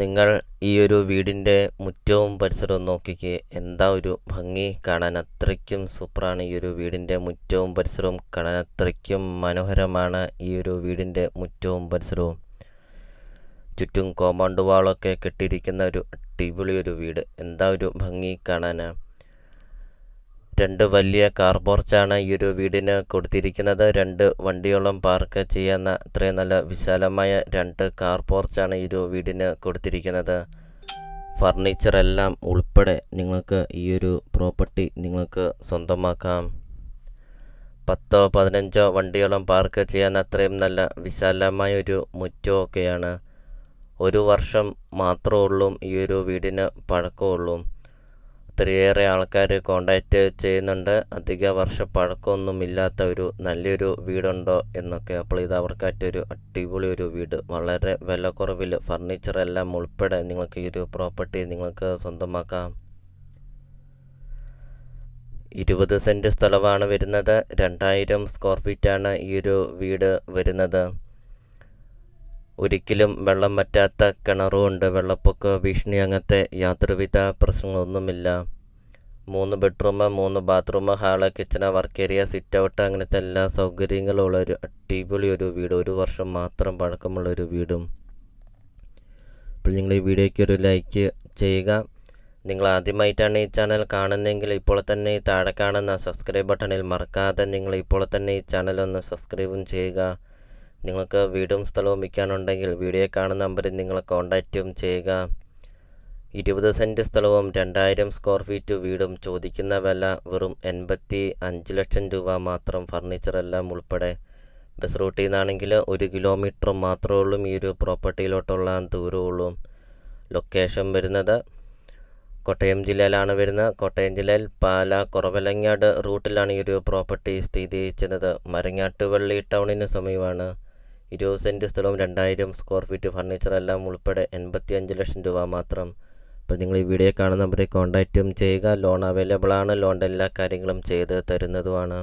നിങ്ങൾ ഈ ഒരു വീടിന്റെ മുറ്റവും പരിസരവും നോക്കിക്ക്. എന്താ ഒരു ഭംഗി കാണാൻ അത്രയ്ക്കും സൂപ്പറാണ് ഈ ഒരു വീടിന്റെ മുറ്റവും പരിസരവും. കാണാൻ അത്രയ്ക്കും മനോഹരമാണ് ഈ ഒരു വീടിന്റെ മുറ്റവും പരിസരവും. ചുറ്റും കോമ്പൗണ്ട് വാളൊക്കെ കെട്ടിയിരിക്കുന്ന ഒരു അടിപൊളി ഒരു വീട്. എന്താ ഒരു ഭംഗി കാണാൻ രണ്ട് വലിയ കാർ പോർച്ചാണ് ഈ ഒരു വീടിന് കൊടുത്തിരിക്കുന്നത്. രണ്ട് വണ്ടിയോളം പാർക്ക് ചെയ്യുന്ന അത്രയും നല്ല വിശാലമായ രണ്ട് കാർ പോർച്ചാണ് ഈ ഒരു വീടിന് കൊടുത്തിരിക്കുന്നത്. ഫർണിച്ചർ എല്ലാം ഉൾപ്പെടെ നിങ്ങൾക്ക് ഈ ഒരു പ്രോപ്പർട്ടി നിങ്ങൾക്ക് സ്വന്തമാക്കാം. പത്തോ പതിനഞ്ചോ വണ്ടിയോളം പാർക്ക് ചെയ്യാൻ അത്രയും നല്ല വിശാലമായ ഒരു മുറ്റമൊക്കെയാണ് ഒരു വർഷം മാത്രമേ ഉള്ളൂ ഈ ഒരു വീടിന് പഴക്കമുള്ളൂ. ഒത്തിരിയേറെ ആൾക്കാർ കോണ്ടാക്റ്റ് ചെയ്യുന്നുണ്ട്. അധിക വർഷ പഴക്കമൊന്നുമില്ലാത്ത ഒരു നല്ലൊരു വീടുണ്ടോ എന്നൊക്കെ. അപ്പോൾ ഇത് അവർക്കായിട്ടൊരു അടിപൊളി ഒരു വീട്. വളരെ വിലക്കുറവിൽ ഫർണിച്ചറെല്ലാം ഉൾപ്പെടെ നിങ്ങൾക്ക് ഈ ഒരു പ്രോപ്പർട്ടി നിങ്ങൾക്ക് സ്വന്തമാക്കാം. ഇരുപത് സെന്റ് സ്ഥലമാണ് വരുന്നത്. രണ്ടായിരം സ്ക്വയർ ഫീറ്റാണ് ഈ ഒരു വീട് വരുന്നത്. ഒരിക്കലും വെള്ളം വറ്റാത്ത കിണറുമുണ്ട് വെള്ളപ്പൊക്ക ഭീഷണി അങ്ങനത്തെ യാതൊരുവിധ പ്രശ്നങ്ങളൊന്നുമില്ല. മൂന്ന് ബെഡ്റൂം മൂന്ന് bathroom hall kitchen work area sit out അങ്ങനത്തെ എല്ലാ സൗകര്യങ്ങളുള്ള ഒരു അടിപൊളി ഒരു വീട്. ഒരു വർഷം മാത്രം പഴക്കമുള്ള ഒരു വീടും. അപ്പോൾ നിങ്ങൾ ഈ വീഡിയോയ്ക്ക് ഒരു ലൈക്ക് ചെയ്യുക. നിങ്ങൾ ആദ്യമായിട്ടാണ് ഈ ചാനൽ കാണുന്നതെങ്കിൽ ഇപ്പോൾ തന്നെ താഴെ കാണുന്ന സബ്സ്ക്രൈബ് ബട്ടണിൽ മറക്കാതെ നിങ്ങൾ ഇപ്പോൾ തന്നെ ഈ ചാനൽ ഒന്ന് സബ്സ്ക്രൈബും ചെയ്യുക. നിങ്ങൾക്ക് വീടും സ്ഥലവും വിൽക്കാനുണ്ടെങ്കിൽ വീഡിയോ കാണുന്ന നമ്പറിൽ നിങ്ങൾ കോൺടാക്റ്റും ചെയ്യുക. ഇരുപത് സെന്റ് സ്ഥലവും രണ്ടായിരം സ്ക്വയർ ഫീറ്റ് വീടും ചോദിക്കുന്ന വില വെറും എൺപത്തി അഞ്ച് ലക്ഷം രൂപ മാത്രം ഫർണിച്ചർ എല്ലാം ഉൾപ്പെടെ. ബസ് റൂട്ടിൽ നിന്നാണെങ്കിൽ ഒരു കിലോമീറ്റർ മാത്രമേ ഉള്ളൂ ഈ ഒരു പ്രോപ്പർട്ടിയിലോട്ടുള്ള ദൂരമുള്ളൂ ലൊക്കേഷൻ വരുന്നത് കോട്ടയം ജില്ലയിലാണ് വരുന്നത്. കോട്ടയം ജില്ലയിൽ പാല കുറവലങ്ങാട് റൂട്ടിലാണ് ഈ ഒരു പ്രോപ്പർട്ടി സ്ഥിതി ചെയ്യുന്നത്. മരങ്ങാട്ടുവള്ളി ടൗണിന് സമീപമാണ്. ഇരുപത് സെന്റ് സ്ഥലവും രണ്ടായിരം സ്ക്വയർ ഫീറ്റ് ഫർണിച്ചർ എല്ലാം ഉൾപ്പെടെ എൺപത്തി അഞ്ച് ലക്ഷം രൂപ മാത്രം. അപ്പോൾ നിങ്ങൾ ഈ വീഡിയോ കാണുന്ന നമ്പറിൽ കോൺടാക്റ്റും ചെയ്യുക. ലോൺ അവൈലബിൾ ആണ്. ലോണിന്റെ എല്ലാ കാര്യങ്ങളും ചെയ്ത് തരുന്നതുമാണ്.